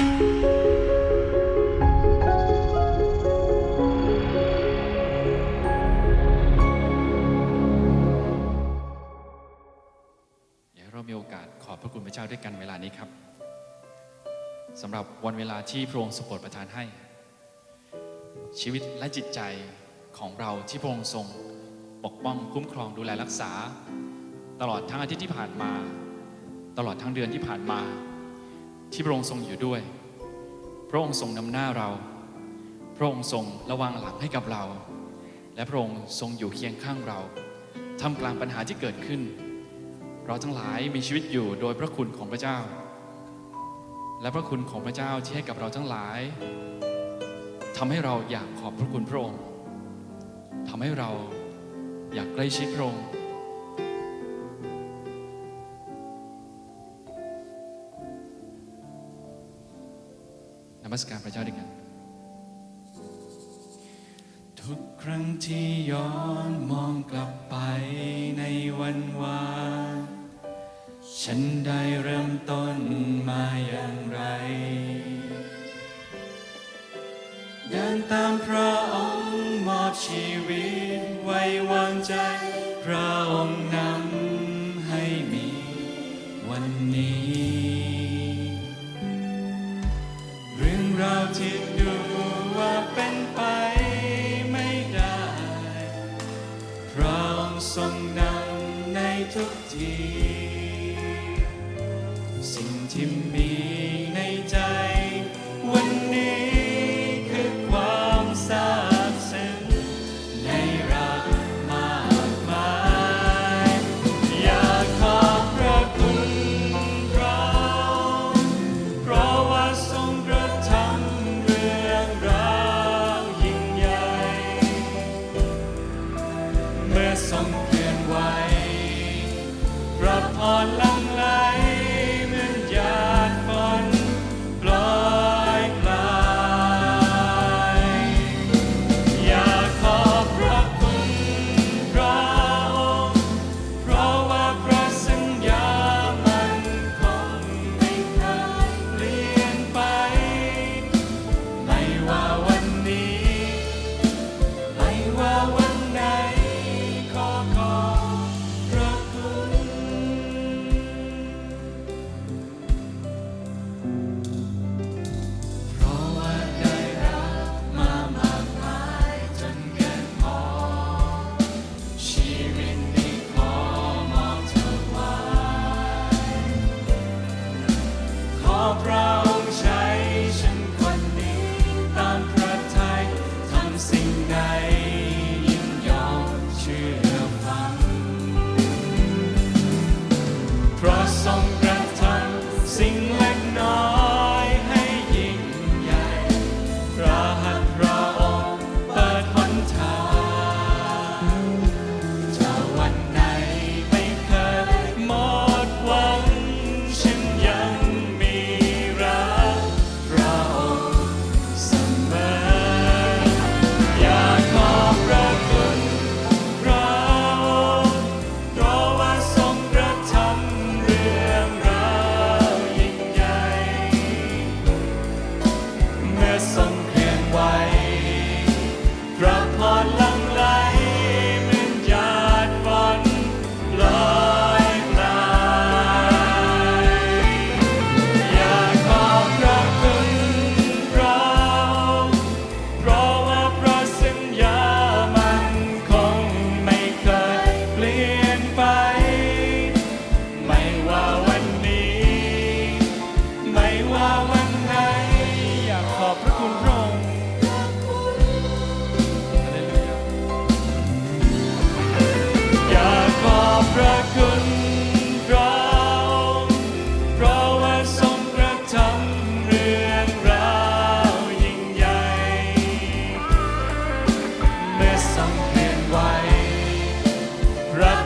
อยากให้เรามีโอกาสขอบพระคุณพระเจ้าด้วยกันเวลานี้ครับสำหรับวันเวลาที่พระองค์ทรงโปรดประทานให้ ชีวิตและจิตใจของเราที่พระองค์ทรงปกป้องคุ้มครองดูแลรักษา ตลอดทั้งอาทิตย์ที่ผ่านมา ตลอดทั้งเดือนที่ผ่านมา ที่พระองค์ทรงอยู่ด้วย พระองค์ทรงนำหน้าเรา พระองค์ทรงระวังหลังให้กับเรา และพระองค์ทรงอยู่เคียงข้างเราท่ามกลางปัญหาที่เกิดขึ้น เราทั้งหลายมีชีวิตอยู่โดยพระคุณของพระเจ้า และพระคุณของพระเจ้าที่ให้กับเราทั้งหลายทำให้เราอยากขอบพระคุณพระองค์ทำให้เราอยากใกล้ชิดพระองค์ มัสการพระเจ้าด้วยกัน ทุกครั้งที่ย้อนมองกลับไปในวันวานฉันได้เริ่มต้นมาอย่างไรเดินตามพระองค์มอบชีวิตไว้วางใจ พระองค์นำให้มีวันนี้ ทุกทีสิ่งที่มี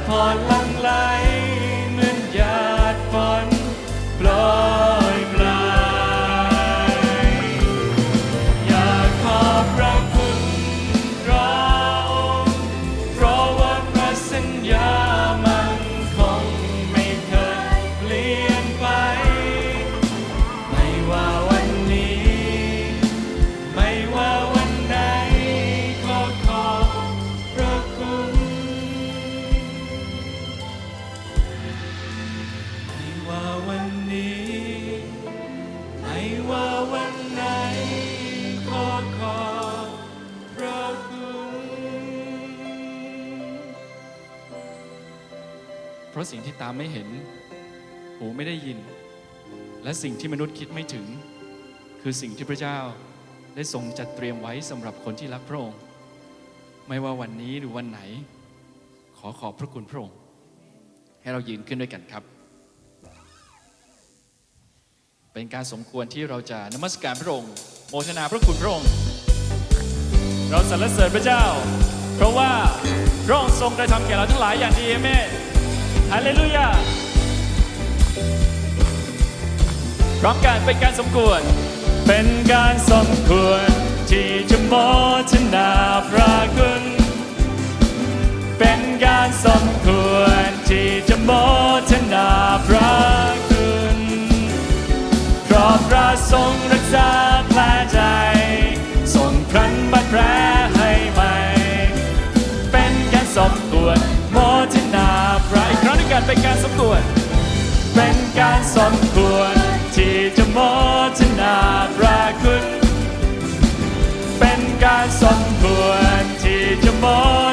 พรลังไหล เพราะสิ่งที่ตาไม่เห็น หูไม่ได้ยิน และสิ่งที่มนุษย์คิดไม่ถึง คือสิ่งที่พระเจ้าได้ทรงจัดเตรียมไว้สำหรับคนที่รักพระองค์ ไม่ว่าวันนี้หรือวันไหน ขอขอบพระคุณพระองค์ ให้เรายืนขึ้นด้วยกันครับ เป็นการสมควรที่เราจะนมัสการพระองค์โมทนาพระคุณพระองค์ เราสรรเสริญพระเจ้า เพราะว่าพระองค์ทรงกระทำแก่เราทั้งหลายอย่างดีเอเมน ฮาเลลูยาพร้อมกันเป็นการสมควร เป็นการสมควร ที่จะโมทนาพระคุณเป็นการสมควร ที่จะโมทนาพระคุณเพราะพระทรงรักษาแผลใจทรงพรันบาดแผล กครั้งด้วยกันเป็นการสมควรเป็นการสมควรที่จะโมทนาพระคุณ เป็นการสมควรที่จะโม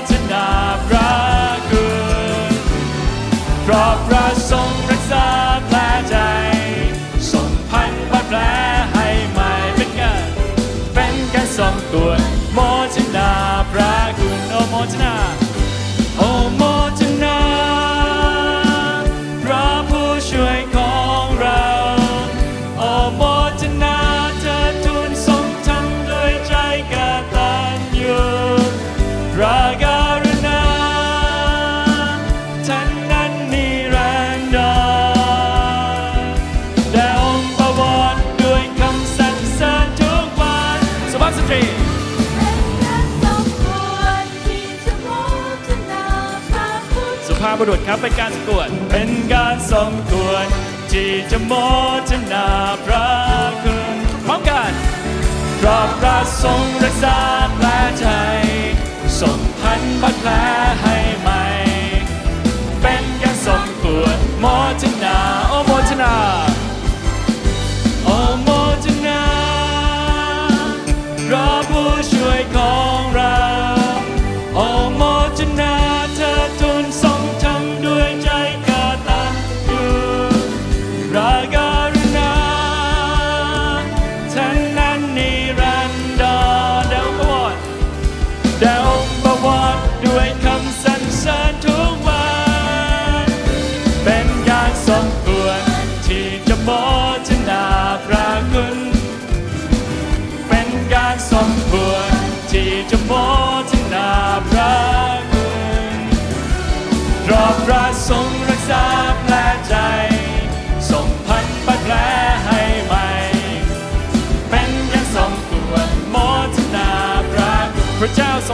ทนาพระคุณเพราะพระ ภาพบุรุษครับเป็นการสมควรเป็นการสมควรที่จะโมทนาพระคุณพร้อมกันเพราะพระทรงรักษาแผลใจทรงพันบาดแผลให้ใหม่เป็นการสมควรโมทนาโอโมทนา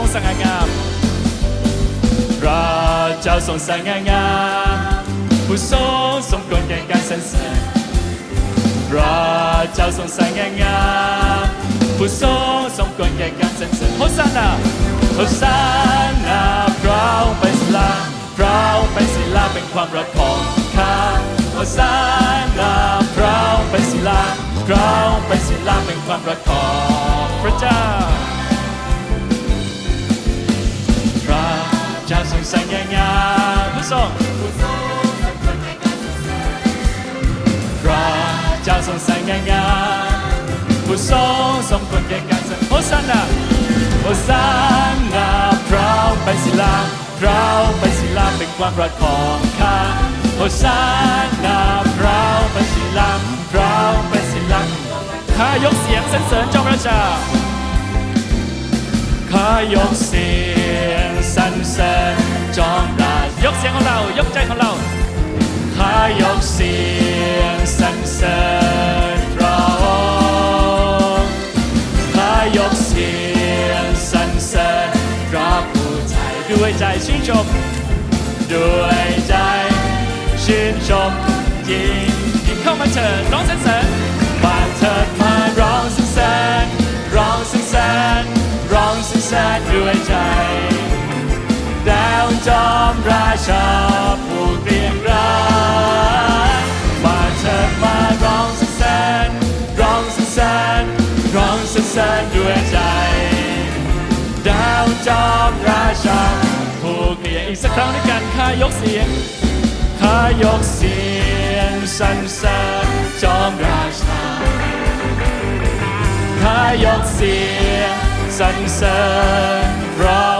ทรงสง่างามพระเจ้าทรงสง่างามผู้ทรงสมควรแก่การสรรเสริญพระเจ้าทรงสง่างามผู้ทรงสมควรแก่การสรรเสริญโฮซานาโฮซานาพระองค์เป็นศิลาพระองค์เป็นศิลาเป็นความรักของข้าโฮซานาพระองค์เป็นศิลาพระองค์เป็นศิลาเป็นความรักของพระเจ้า เจ้าทรงสง่างามผู้ทรงพระเจ้าทรงสง่างามผู้ทรงสมควรแก่การสรรโฮซานาโฮซานาพระองค์เป็นศิลาพระองค์เป็นศิลาเป็นความรักของข้าโฮซานาพระองค์เป็นศิลาพระองค์เป็นศิลาข้ายกเสียงสรรเสริญเจ้าพระเจ้าข้ายกเสียงสรรเสริญ จอมราชยกเสียงของเรา ยกใจของเราข้ายกเสียงสรรเสริญพระองค์ข้ายกเสียงสรรเสริญพระผู้ไทยด้วยใจชื่นชม ด้วยใจชื่นชมยิ่งยิ่งเข้ามาเถิดร้องสรรเสริญมาเถิดมาร้องสรรเสริญร้องสรรเสริญร้องสรรเสริญด้วยใจ ชาผู้เรียงรักมาเถิดมาร้องสรรเสริร้องสรรเสริร้องสรรเสริด้วยใจ ดาวจอมราชาผู้เรียอีกสักครั้งด้วยกันข้ายกเสียงข้ายกเสียงสันเสริญจอมราชาข้ายกเสียงสรรสริร้อง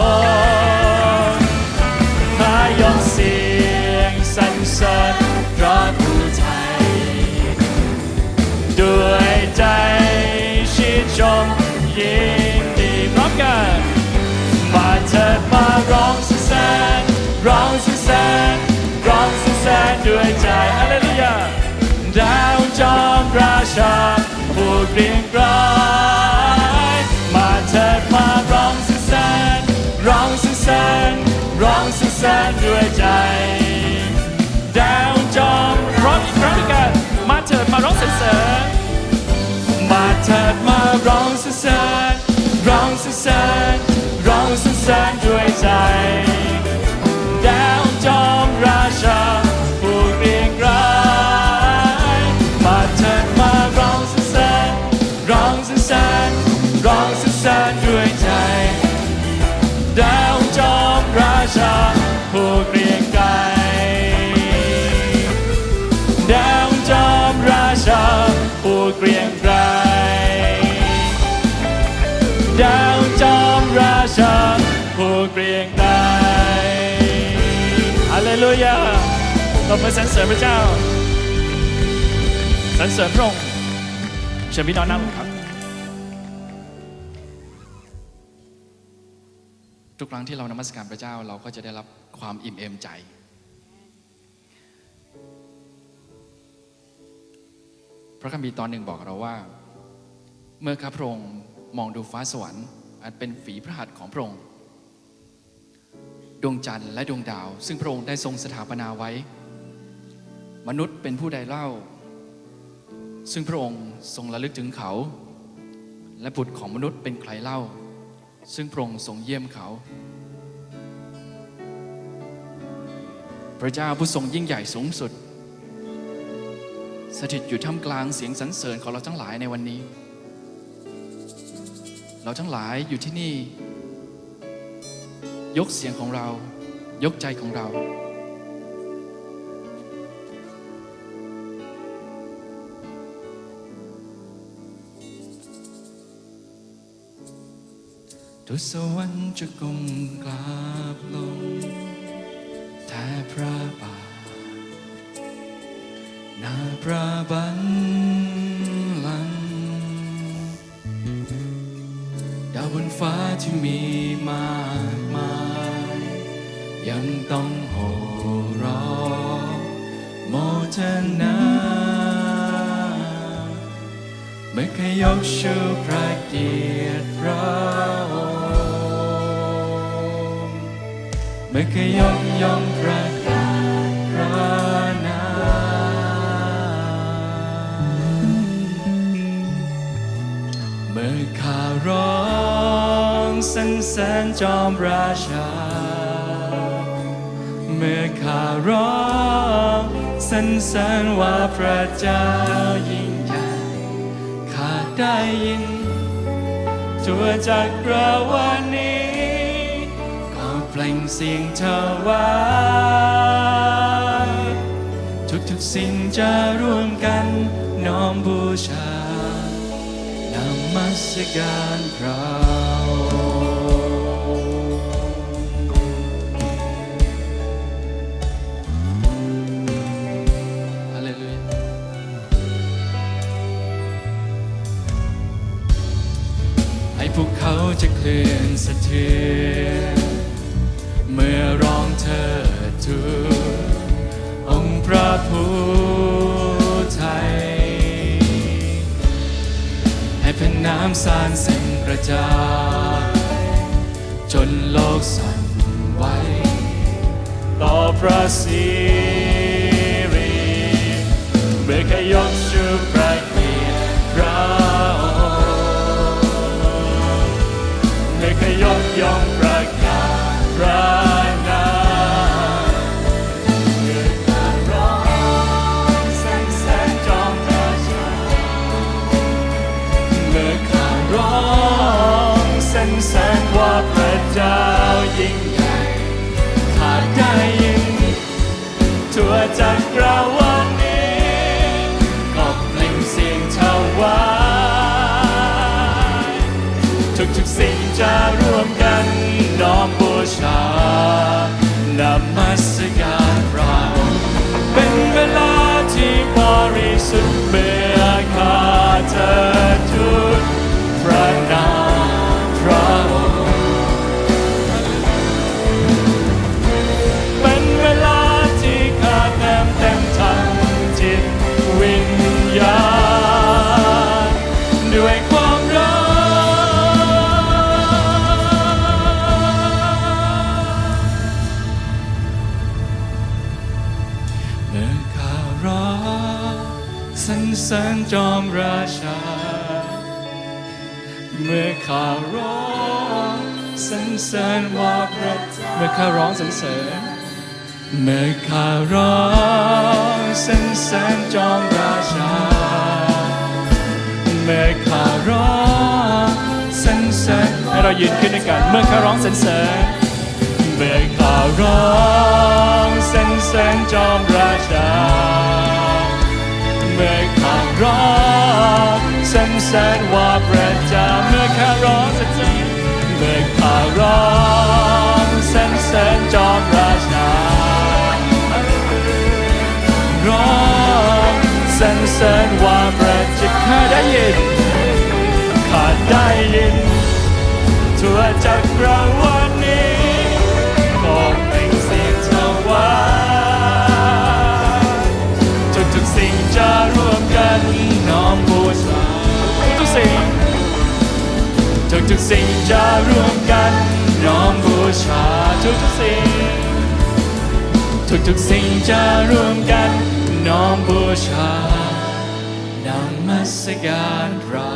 มาร้องสรรเสริญร้องสรรเสริญร้องสรรเสริญด้วยใจฮาเลลูยาดาวจอมราชาผู้เกรียงไกรมาเถิดมาร้องสรรเสริญร้องสรรเสริญร้องสรรเสริญด้วยใจดาวจอมร้องอีกครั้งด้วยกันมาเถิดมาร้องสรรเสริญมาเถิดมาร้องสรรเสริญร้องสรรเสริญร้องสรรเสริ ตบมือสรรเสริญพระเจ้าสรรเสริญพระองค์เชิญพี่น้องนั่งลงครับ ทุกครั้งที่เรานมัสการพระเจ้าเราก็จะได้รับความอิ่มเอมใจ พระคัมภีร์ตอนหนึ่งบอกเราว่า เมื่อข้าพระองค์มองดูฟ้าสวรรค์อันเป็นฝีพระหัตถ์ของพระองค์ดวงจันทร์และดวงดาว ซึ่งพระองค์ได้ทรงสถาปนาไว้ มนุษย์เป็นผู้ใดเล่า ซึ่งพระองค์ทรงระลึกถึงเขา และบุตรของมนุษย์เป็นใครเล่า ซึ่งพระองค์ทรงเยี่ยมเขา พระเจ้าผู้ทรงยิ่งใหญ่สูงสุด สถิตอยู่ท่ามกลางเสียงสรรเสริญของเราทั้งหลายในวันนี้ เราทั้งหลายอยู่ที่นี่ ยกเสียงของเรา ยกใจของเรา ทุสวรรค์จะก้มกราบลงแทบพระบาทนาพระบัลลัง ดาวบนฟ้าที่มีมากมาย ยังต้องโห่ร้องโมทนาเมื่อเคยยกชูพระเกียรติพระ ไม่เคยกย่องพระกาศพระนามเมื่อข้าร้องสรรเสริญจอมราชา เมื่อข้าร้องสรรเสริญว่าพระเจ้ายิ่งใหญ่ข้าได้ยินทั่วจักรวาลนี้ ล่งเสียงเธอว่าทุกสิ่งจะร่วมกันน้อมบูชานมัสการพระพวกเขาจะเคลื่อนสะเทือน สารสิ่งกระจาจนโลกสั่นไหวต่อพระสิริเบคยกชู เจ้ายิ่งใหญ่ขาดได้ยิ่งทั่วจักรวาลนี้ก็เพลงเสียงชาววายทุกทุกสิ่งจะร่วมกันน้อมบูชานมัสการเราเป็นเวลาที่บริสุทธิ์เบื่อาเธอ สริญว่าพระเจ้าเมื่อข้าร้องสรรเสริญ เมื่อข้าร้องสรรเสริญจอมราชา เมื่อข้าร้องสรรเสริญให้เรายืนขึ้นด้วยกัน เมื่อข้าร้องสรรเสริญ เมื่อข้าร้องสรรเสริญจอมราชา เมื่อข้าร้องสรรเสริญว่าพระเจ้าเมื่อข้าร้องสรรเสริญ องสรรเสนจอมราชาร้องสรรเสนว่าประจิตข้าได้ยินข้าได้ยินทั่วจักรวาล ชาทุกๆสิ่ง ทุกๆสิ่งจะร่วมกันน้อมบูชานมัสการเรา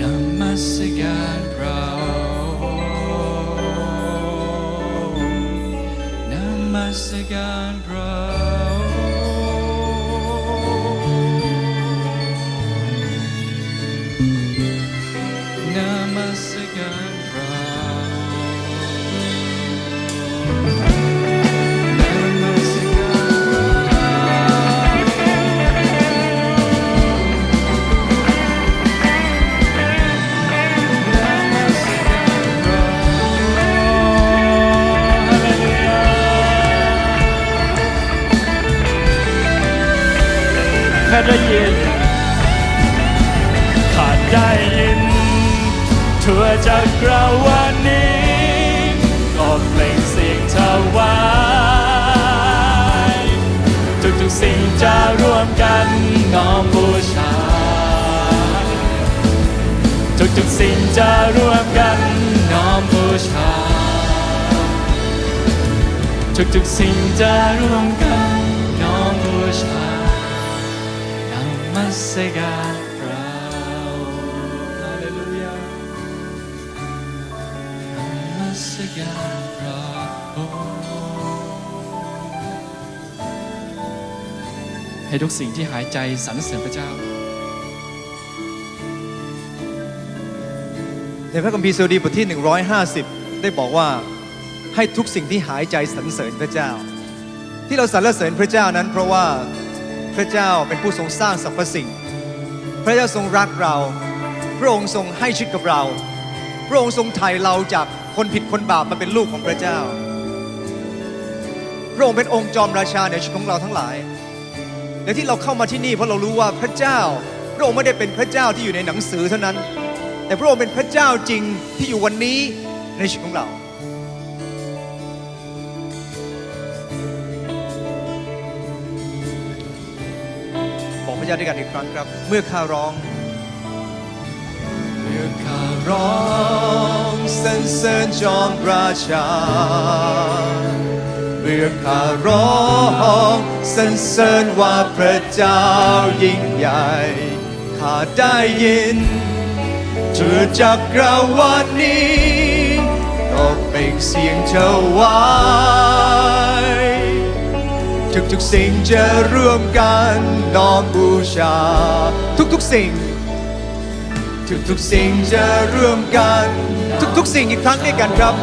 นมัสการเรานมัสการ ทุกๆสิ่งจะร่วมกันน้อมบูชา ทุกๆสิ่งจะร่วมกันน้อมบูชานมัสการเราฮาเลลูยานมัสการเราให้ทุกสิ่งที่หายใจสรรเสริญพระเจ้า ในพระคัมภีร์สดุดีบทที่ 150 ได้บอกว่าให้ทุกสิ่งที่หายใจสรรเสริญพระเจ้า ที่เราสรรเสริญพระเจ้านั้น เพราะว่าพระเจ้าเป็นผู้ทรงสร้างสรรพสิ่ง พระเจ้าทรงรักเรา พระองค์ทรงให้ชีวิตกับเรา พระองค์ทรงไถ่เราจากคนผิดคนบาปมาเป็นลูกของพระเจ้า พระองค์เป็นองค์จอมราชาในชีวิตของเราทั้งหลายและที่เราเข้ามาที่นี่เพราะเรารู้ว่าพระเจ้า พระองค์ไม่ได้เป็นพระเจ้าที่อยู่ในหนังสือเท่านั้น แต่พระองค์เป็นพระเจ้าจริงที่อยู่วันนี้ในชีวิตของเราบอกพระเจ้าด้วยกันอีกครั้งครับ เมื่อข้าร้อง เมื่อข้าร้องสรรเสริญจอมราชา เมื่อข้าร้องสรรเสริญว่าพระเจ้ายิ่งใหญ่ข้าได้ยิน เชื่อจักรวาลนี้ก็เป็นเสียงเชวายทุกๆสิ่งจะร่วมกันน้อมบูชา ทุกๆสิ่ง ทุกๆสิ่งจะร่วมกัน ทุกๆสิ่งอีกครั้งด้วยกันครับ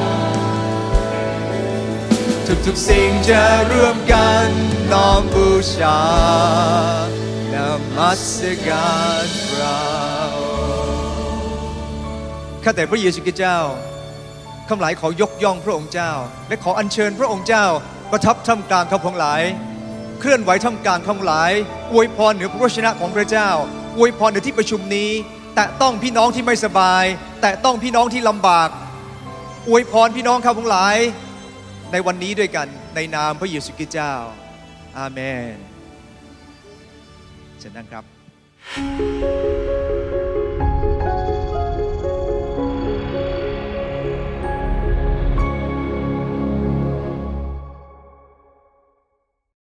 ทุกๆสิ่งจะร่วมกันน้อมบูชานมัสการเรา ข้าแต่พระเยซูคริสต์เจ้าข้าหลายขอยกย่องพระองค์เจ้า และขออัญเชิญพระองค์เจ้าประทับท่ามกลางข้าพงหลาย เคลื่อนไหวท่ามกลางข้าพงหลาย อวยพรเหนือพระวจนะของพระเจ้า อวยพรเหนือที่ประชุมนี้ แตะต้องพี่น้องที่ไม่สบาย แตะต้องพี่น้องที่ลำบาก อวยพรพี่น้องข้าพงหลาย ในวันนี้ด้วยกันในนามพระเยซูคริสต์เจ้า อาเมนเชิญนั่งครับ